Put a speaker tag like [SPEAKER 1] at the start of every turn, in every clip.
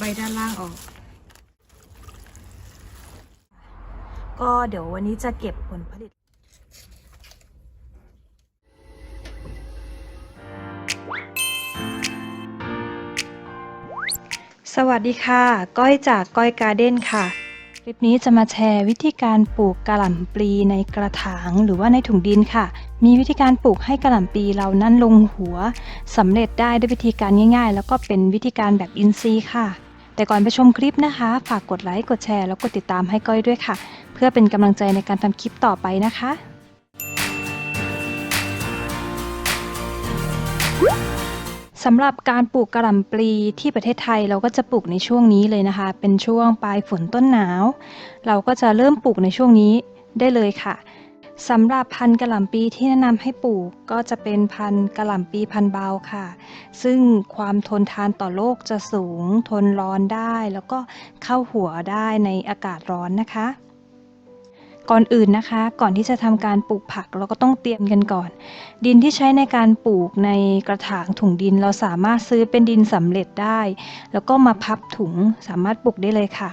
[SPEAKER 1] ใบด้านล่างออก ก็เดี๋ยววันนี้จะเก็บผลผลิตสวัสดีค่ะ ก้อยจากก้อยการ์เด้นค่ะ คลิปนี้จะมาแชร์วิธีการปลูกกระหล่ำปลีในกระถางหรือว่าในถุงดินค่ะ มีวิธีการปลูกให้กระหล่ำปลีเรานั้นลงหัวสำเร็จได้ด้วยวิธีการง่าย ๆ แล้วก็เป็นวิธีการแบบอินทรีย์ค่ะ แต่ก่อนไปชมคลิปนะคะ ฝากกดไลค์กดแชร์แล้วกดติดตามให้ก้อยด้วยค่ะ เพื่อเป็นกำลังใจในการทำคลิปต่อไปนะคะสำหรับการปลูกกระหล่ำปลีที่ประเทศไทยเราก็จะปลูกในช่วงนี้เลยนะคะ เป็นช่วงปลายฝนต้นหนาว เราก็จะเริ่มปลูกในช่วงนี้ได้เลยค่ะ สำหรับพันธุ์กระหล่ำปีที่แนะนำให้ปลูกก็จะเป็นพันธุ์กระหล่ำปีพันธุ์เบาค่ะ ซึ่งความทนทานต่อโลกจะสูง ทนร้อนได้ แล้วก็เข้าหัวได้ในอากาศร้อนนะคะ ก่อนอื่นนะคะ ก่อนที่จะทำการปลูกผักเราก็ต้องเตรียมกันก่อน ดินที่ใช้ในการปลูกในกระถางถุงดิน เราสามารถซื้อเป็นดินสำเร็จได้ แล้วก็มาพับถุงสามารถปลูกได้เลยค่ะ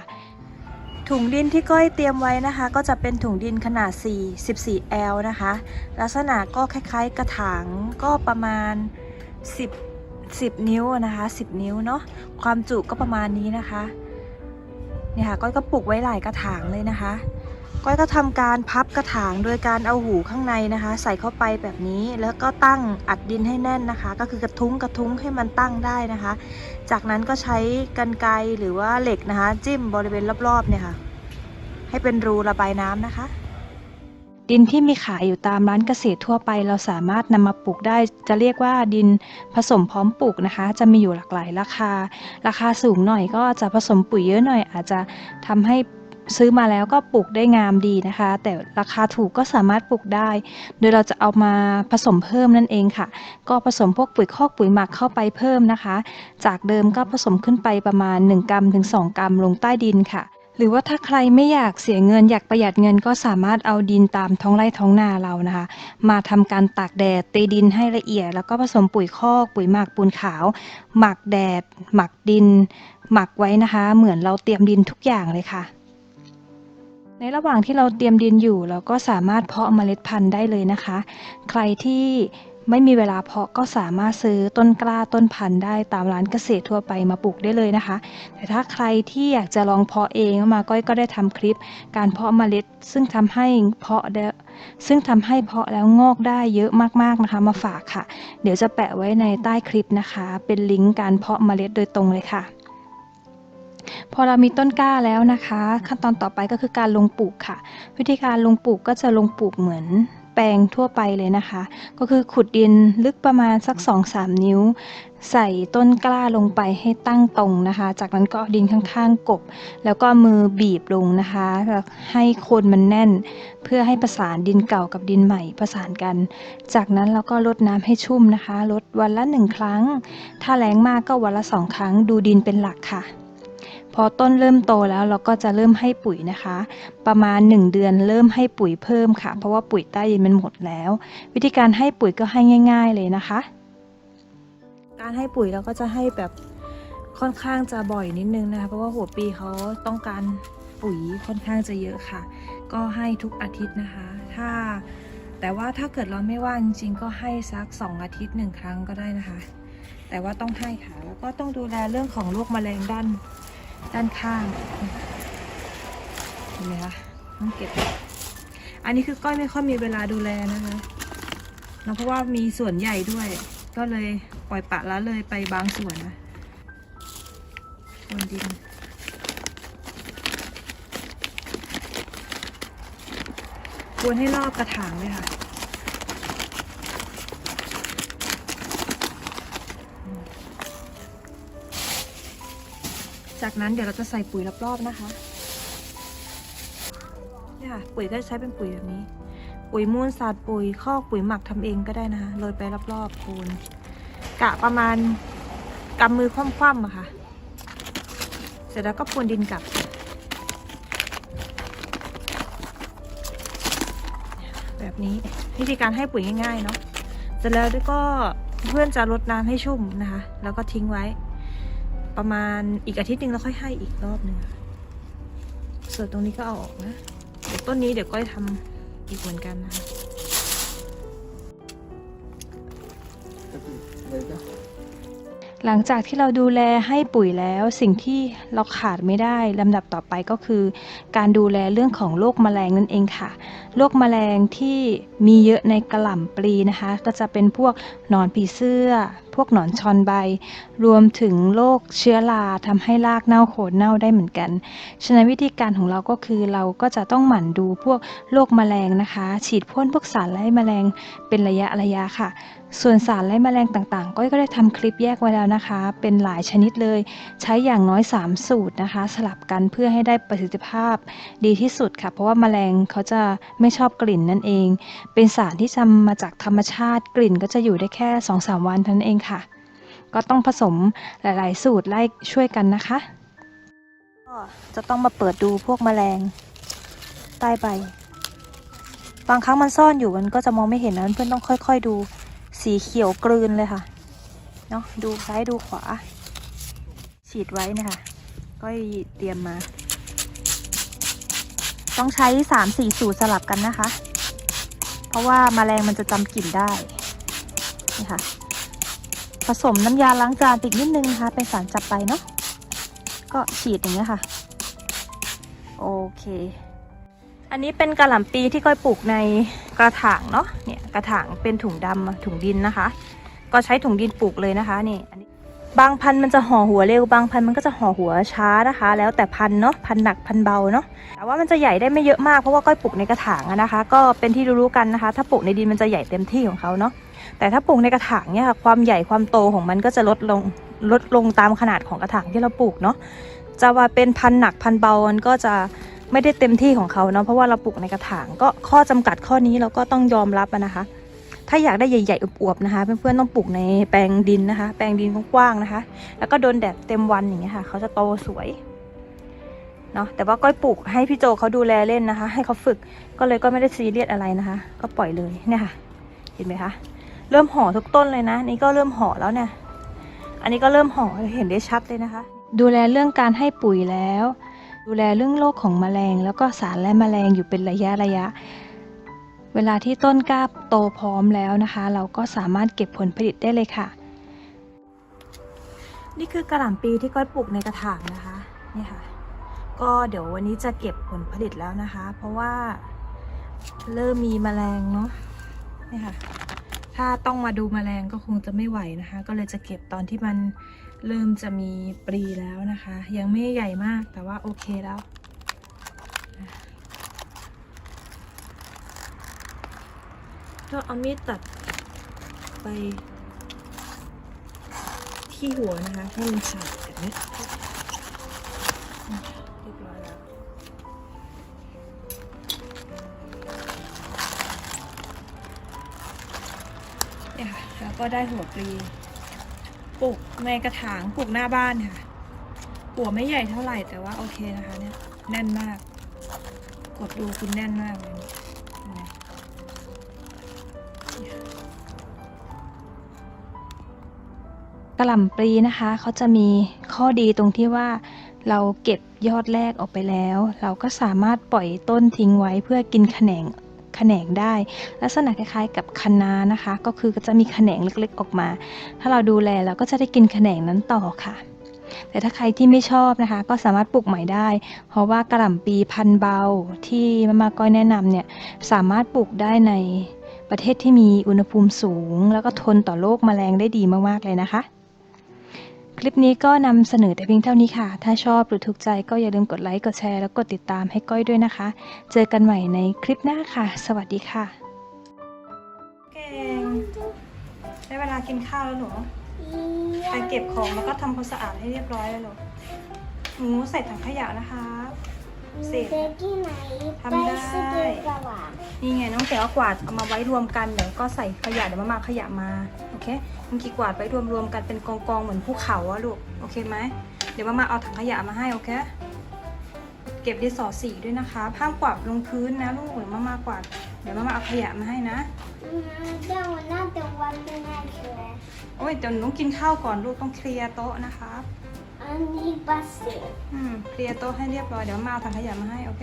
[SPEAKER 1] ถุงดินที่ก้อยเตรียมไว้นะคะ ก็จะเป็นถุงดินขนาด 4 14 L นะคะ ลักษณะก็คล้ายๆกระถางก็ประมาณ 10 10 นิ้วนะคะ 10 นิ้วเนาะความจุก็ประมาณนี้นะคะเนี่ยค่ะก้อยก็ปลูกไว้หลายกระถางเลยนะคะ ก้อยก็ทำการพับกระถางโดยการเอาหูข้างในนะคะ ใส่เข้าไปแบบนี้แล้วก็ตั้งอัดดินให้แน่นนะคะ ก็คือกระทุ้งกระทุ้งให้มันตั้งได้นะคะ จากนั้นก็ใช้กรรไกรหรือว่าเหล็กนะคะ จิ้มบริเวณรอบๆเนี่ยค่ะ ให้เป็นรูระบายน้ำนะคะ ดินที่มีขายอยู่ตามร้านเกษตรทั่วไป เราสามารถนำมาปลูกได้ จะเรียกว่าดินผสมพร้อมปลูกนะคะ จะมีอยู่หลากหลายราคา ราคาสูงหน่อยก็จะผสมปุ๋ยเยอะหน่อยอาจจะทำให้ ซื้อมาแล้วก็ปลูกได้งามดีนะคะ แต่ราคาถูกก็สามารถปลูกได้ โดยเราจะเอามาผสมเพิ่มนั่นเองค่ะ ก็ผสมพวกปุ๋ยคอกปุ๋ยหมักเข้าไปเพิ่มนะคะ จากเดิมก็ผสมขึ้นไปประมาณ 1 กรัมถึง 2 กรัมลงใต้ดินค่ะ หรือว่าถ้าใครไม่อยากเสียเงินอยากประหยัดเงินก็สามารถเอาดินตามท้องไร่ท้องนาเรานะคะ มาทำการตากแดดตีดินให้ละเอียด แล้วก็ผสมปุ๋ยคอกปุ๋ยหมักปูนขาว หมักแดด หมักดิน หมักไว้นะคะ เหมือนเราเตรียมดินทุกอย่างเลยค่ะ ในระหว่างที่เราเตรียมดินอยู่ เราก็สามารถเพาะเมล็ดพันธุ์ได้เลยนะคะ ใครที่ไม่มีเวลาเพาะก็สามารถซื้อต้นกล้าต้นพันธุ์ได้ตามร้านเกษตรทั่วไปมาปลูกได้เลยนะคะ แต่ถ้าใครที่อยากจะลองเพาะเองมาก้อยก็ได้ทำคลิป การเพาะเมล็ด ซึ่งทำให้เพาะได้ซึ่งทำให้เพาะแล้วงอกได้เยอะมากๆนะคะ มาฝากค่ะ เดี๋ยวจะแปะไว้ในใต้คลิปนะคะ เป็นลิงก์การเพาะเมล็ดโดยตรงเลยค่ะ อเรามีต้นกล้าแล้วนะคะ ขั้นตอนต่อไปก็คือการลงปลูกค่ะ วิธีการลงปลูกก็จะลงปลูกเหมือนแปลงทั่วไปเลยนะคะ ก็คือขุดดินลึกประมาณสัก 2-3 นิ้ว ใส่ต้นกล้าลงไปให้ตั้งตรงนะคะ จากนั้นก็เอาดินข้างๆกบ แล้วก็มือบีบลงนะคะ ให้โคนมันแน่น เพื่อให้ประสานดินเก่ากับดินใหม่ประสานกัน จากนั้นเราก็รดน้ำให้ชุ่มนะคะรดวันละหนึ่งครั้ง ถ้าแรงมากก็วันละสองครั้งดูดินเป็นหลักค่ะ พอต้นเริ่มโตแล้วเราก็จะเริ่มให้ปุ๋ยนะคะ ประมาณ 1 เดือนเริ่มให้ปุ๋ยเพิ่มค่ะ เพราะว่าปุ๋ยใต้ดินมันหมดแล้ว วิธีการให้ปุ๋ยก็ให้ง่าย ๆ เลยนะคะ การให้ปุ๋ยเราก็จะให้แบบค่อนข้างจะบ่อยนิดนึงนะคะเพราะว่าหัวปีเขาต้องการปุ๋ยค่อนข้างจะเยอะค่ะ ก็ให้ทุกอาทิตย์นะคะ ถ้าแต่ว่าถ้าเกิดเราไม่ว่างจริงๆก็ให้สัก 2 อาทิตย์หนึ่งครั้งก็ได้นะคะ แต่ว่าต้องให้ค่ะ แล้วก็ต้องดูแลเรื่องของโรคแมลงด้าน ด้านข้างเห็นไหมคะต้องเก็บ อันนี้คือก้อยไม่ค่อยมีเวลาดูแลนะคะเนอะเพราะว่ามีส่วนใหญ่ด้วย ก็เลยปล่อยปะละเลยไปบางส่วนนะบนดินวรให้รอบกระถางเลยค่ะ จากนั้นเดี๋ยวเราจะใส่ปุ๋ยรอบๆนะคะเนี่ยค่ะปุ๋ยก็ใช้เป็นปุ๋ยแบบนี้ ปุ๋ยมูลสัตว์ปุ๋ยคอกปุ๋ยหมักทำเองก็ได้นะคะโรยไปรอบๆโคนกะประมาณกำมือคว่ำๆอะค่ะ เสร็จแล้วก็พรวนดินกลับ แบบนี้วิธีการให้ปุ๋ยง่ายๆเนาะเสร็จแล้วก็เพื่อนจะรดน้ำให้ชุ่มนะคะ แล้วก็ทิ้งไว้ ประมาณอีกอาทิตย์หนึ่งแล้วค่อยให้อีกรอบหนึ่งส่วนตรงนี้ก็เอาออกนะเดี๋ยวต้นนี้เดี๋ยวก้อยทำอีกเหมือนกันนะคะหลังจากที่เราดูแลให้ปุ๋ยแล้วสิ่งที่เราขาดไม่ได้ลำดับต่อไปก็คือ การดูแลเรื่องของโรคแมลงนั่นเองค่ะโรคแมลงที่มีเยอะในกระหล่ำปลีนะคะ ก็จะเป็นพวกหนอนผีเสื้อ วกหนอนชอนใบ รวมถึงโรคเชื้อราทำให้รากเน่าโคนเน่าได้เหมือนกัน ฉะนั้นวิธีการของเราก็คือเราก็จะต้องหมั่นดูพวกโรคแมลงนะคะ ฉีดพ่นพวกสารไล่แมลงเป็นระยะระยะค่ะ ส่วนสารไล่แมลงต่างๆ ก็ก็ได้ทำคลิปแยกไว้แล้วนะคะ เป็นหลายชนิดเลย ใช้อย่างน้อย 3 สูตรนะคะ สลับกันเพื่อให้ได้ประสิทธิภาพดีที่สุดค่ะ เพราะว่าแมลงเขาจะไม่ชอบกลิ่นนั่นเอง เป็นสารที่ทำมาจากธรรมชาติกลิ่นก็จะอยู่ได้แค่ 2-3 วันท่านั้นเองค่ะก็ต้องผสมหลาย ๆ สูตรไล่ช่วยกันนะคะก็จะต้องมาเปิดดูพวกแมลงใต้ใบบางครั้งมันซ่อนอยู่มันก็จะมองไม่เห็นนะเพื่อนต้องค่อย ๆ ดูสีเขียวกลืนเลยค่ะเนาะดูซ้ายดูขวา ฉีดไว้นะคะ ก็เตรียมมา ต้องใช้สามสี่สูตรสลับกันนะคะ เพราะว่ามาแมลงมันจะจำกลิ่นได้นี่ค่ะ ผสมน้ำยาล้างจานติดนิดนึงนะคะ เป็นสารจับไปเนาะก็ฉีดอย่างเงี้ยค่ะ โอเค อันนี้เป็นกระหล่ำปีที่ก้อยปลูกในกระถางเนาะเนี่ยกระถางเป็นถุงดำถุงดินนะคะ ก็ใช้ถุงดินปลูกเลยนะคะนี่อันนี้บางพันธุ์มันจะห่อหัวเร็วบางพันธุ์มันก็จะห่อหัวช้านะคะ แล้วแต่พันธุ์เนาะพันธุ์หนักพันธุ์เบาเนาะแต่ว่ามันจะใหญ่ได้ไม่เยอะมากเพราะว่าก้อยปลูกในกระถางนะคะ ก็เป็นที่รู้ๆกันนะคะ ถ้าปลูกในดินมันจะใหญ่เต็มที่ของเขาเนาะ แต่ถ้าปลูกในกระถางเนี่ยค่ะความใหญ่ความโตของมันก็จะลดลงลดลงตามขนาดของกระถางที่เราปลูกเนาะจะว่าเป็นพันหนักพันเบามันก็จะไม่ได้เต็มที่ของเขาเนาะเพราะว่าเราปลูกในกระถางก็ข้อจำกัดข้อนี้เราก็ต้องยอมรับนะคะ ถ้าอยากได้ใหญ่ๆอวบๆนะคะเพื่อนๆต้องปลูกในแปลงดินนะคะ แปลงดินกว้างๆนะคะ แล้วก็โดนแดดเต็มวันอย่างเงี้ยค่ะ เขาจะโตสวยเนาะแต่ว่าก้อยปลูกให้พี่โจเขาดูแลเล่นนะคะ ให้เขาฝึกก็เลยก็ไม่ได้ซีเรียสอะไรนะคะ ก็ปล่อยเลยเนี่ยค่ะ เห็นไหมคะ เริ่มห่อทุกต้นเลยนะ นี่ก็เริ่มห่อแล้วเนี่ย อันนี้ก็เริ่มห่อเห็นได้ชัดเลยนะคะ ดูแลเรื่องการให้ปุ๋ยแล้ว ดูแลเรื่องโรคของแมลง แล้วก็สารและแมลงอยู่เป็นระยะระยะ เวลาที่ต้นกล้าโตพร้อมแล้วนะคะ เราก็สามารถเก็บผลผลิตได้เลยค่ะ นี่คือกระหล่ำปีที่ก้อยปลูกในกระถางนะคะนี่ค่ะ ก็เดี๋ยววันนี้จะเก็บผลผลิตแล้วนะคะ เพราะว่าเริ่มมีแมลงเนาะนี่ค่ะ ถ้าต้องมาดูแมลงก็คงจะไม่ไหวนะคะ ก็เลยจะเก็บตอนที่มันเริ่มจะมีปลีแล้วนะคะ ยังไม่ใหญ่มากแต่ว่าโอเคแล้วก็เอามีดตัดไปที่หัวนะคะ ให้มันขาดแบบนี้เรียบร้อยแล้ว ก็ได้หัวปลีปลูกในกระถางปลูกหน้าบ้านค่ะ หัวไม่ใหญ่เท่าไหร่แต่ว่าโอเคนะคะเนี่ยแน่นมาก กดดูคุณแน่นมากเลยกระหล่ำปลีนะคะเขาจะมีข้อดีตรงที่ว่าเราเก็บยอดแรกออกไปแล้ว เราก็สามารถปล่อยต้นทิ้งไว้เพื่อกินแขนง ขนงได้ ลักษณะคล้ายๆ กับคะน้านะคะ ก็คือจะมีแขนงเล็กๆออกมา ถ้าเราดูแลเราก็จะได้กินแขนงนั้นต่อค่ะ แต่ถ้าใครที่ไม่ชอบนะคะ ก็สามารถปลูกใหม่ได้ เพราะว่ากระหล่ำปีพันเบาที่มามาก้อยแนะนำเนี่ยสามารถปลูกได้ในประเทศที่มีอุณหภูมิสูง แล้วก็ทนต่อโรคแมลงได้ดีมากๆเลยนะคะ คลิปนี้ก็นำเสนอแต่เพียงเท่านี้ค่ะ ถ้าชอบหรือถูกใจก็อย่าลืมกดไลค์ กดแชร์ แล้วกดติดตามให้ก้อยด้วยนะคะ เจอกันใหม่ในคลิปหน้าค่ะ สวัสดีค่ะ เก่ง ได้เวลากินข้าวแล้วหนูไปเก็บของแล้วก็ทำความสะอาดให้เรียบร้อยแล้วหนูหนูใส่ถังขยะนะคะเสร็จ
[SPEAKER 2] เด็กที่ไหน
[SPEAKER 1] ทำ นี่ไงน้องแกวกวาดเอามาไว้รวมกันเดี๋ยวก็ใส่ขยะเดี๋ยวมามาขยะมาโอเคเมื่อกี้กวาดไว้รวมๆกันเป็นกองๆเหมือนภูเขาอะลูกโอเคไหมเดี๋ยวมามาเอาถังขยะมาให้โอเคเก็บดินสอสีด้วยนะคะห้ามกวาดลงพื้นนะลูกเดี๋ยวมามากวาดเดี๋ยวมามาเอาขยะมาให้นะ
[SPEAKER 2] เดี๋ยวน่าจะวันเป็นไงเชีย
[SPEAKER 1] โอ้ยเดี๋ยวหนูต้องกินข้าวก่อนลูกต้องเคลียร์โต๊ะนะครับ
[SPEAKER 2] เออันนี้บัสเซ
[SPEAKER 3] อืมเคลียร์โต๊ะให้เรียบร้อยเดี๋ยวมาเอาถังขยะมาให้โอเค